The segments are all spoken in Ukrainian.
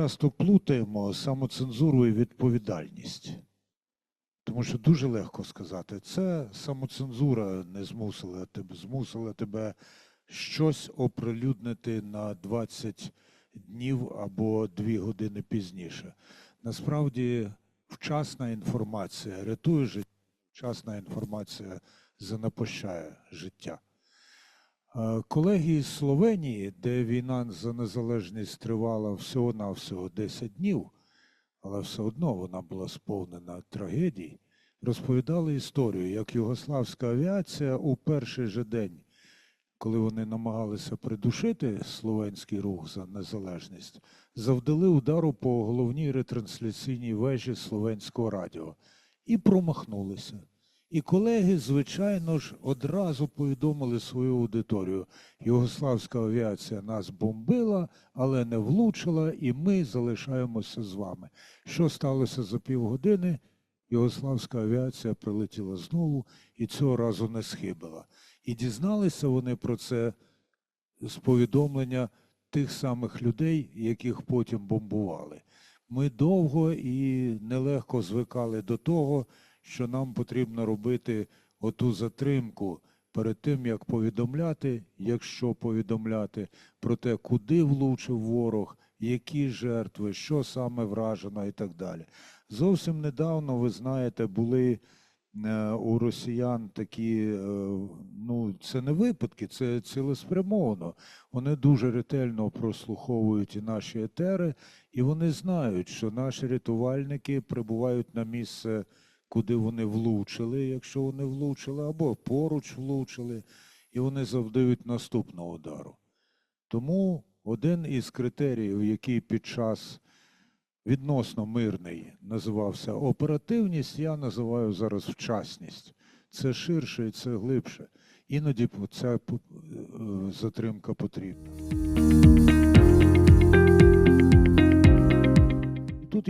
часто плутаємо самоцензуру і відповідальність. Тому що дуже легко сказати, це самоцензура не змусила тебе, змусила тебе щось оприлюднити на 20 днів або 2 години пізніше. Насправді, вчасна інформація рятує життя, вчасна інформація занапощає життя. Е, Колеги із Словенії, де війна за незалежність тривала всього-навсього 10 днів, але все одно вона була сповнена трагедій, розповідали історію, як югославська авіація у перший же день, коли вони намагалися придушити словенський рух за незалежність, завдали удару по головній ретрансляційній вежі словенського радіо і промахнулися. І колеги, звичайно ж, одразу повідомили свою аудиторію. Югославська авіація нас бомбила, але не влучила, і ми залишаємося з вами. Що сталося за півгодини? Югославська авіація прилетіла знову і цього разу не схибила. І дізналися вони про це з повідомлення тих самих людей, яких потім бомбували. Ми довго і нелегко звикали до того, що нам потрібно робити оту затримку перед тим, як повідомляти, якщо повідомляти про те, куди влучив ворог, які жертви, що саме вражено і так далі. Зовсім недавно, ви знаєте, були е, у росіян такі, е, ну, це не випадки, це цілеспрямовано. Вони дуже ретельно прослуховують і наші етери, і вони знають, що наші рятувальники прибувають на місце куди вони влучили, якщо вони влучили, або поруч влучили, і вони завдають наступного удару. Тому один із критеріїв, який під час відносно мирний називався оперативність, я називаю зараз вчасність. Це ширше і це глибше. Іноді ця е, затримка потрібна.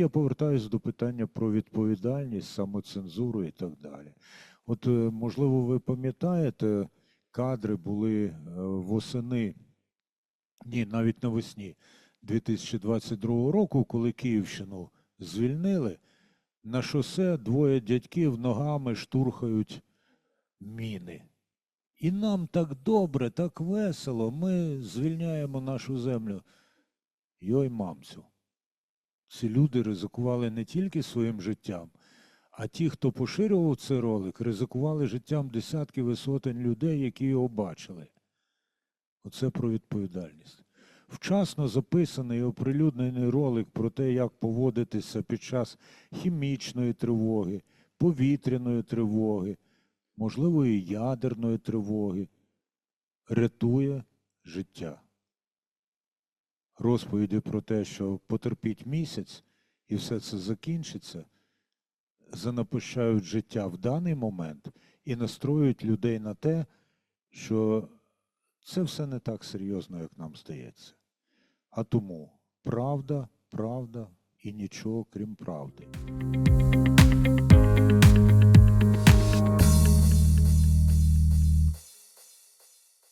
Я повертаюся до питання про відповідальність, самоцензуру і так далі. От, е, можливо, ви пам'ятаєте, кадри були е, восени, ні, навіть навесні 2022 року, коли Київщину звільнили, на шосе двоє дядьків ногами штурхають міни. І нам так добре, так весело, ми звільняємо нашу землю. Йой, мамцю. Ці люди ризикували не тільки своїм життям, а ті, хто поширював цей ролик, ризикували життям десятків і сотень людей, які його бачили. Оце про відповідальність. Вчасно записаний і оприлюднений ролик про те, як поводитися під час хімічної тривоги, повітряної тривоги, можливо, і ядерної тривоги, рятує життя розповіді про те, що потерпіть місяць і все це закінчиться, занапущають життя в даний момент і настроюють людей на те, що це все не так серйозно, як нам здається. А тому правда, правда і нічого крім правди.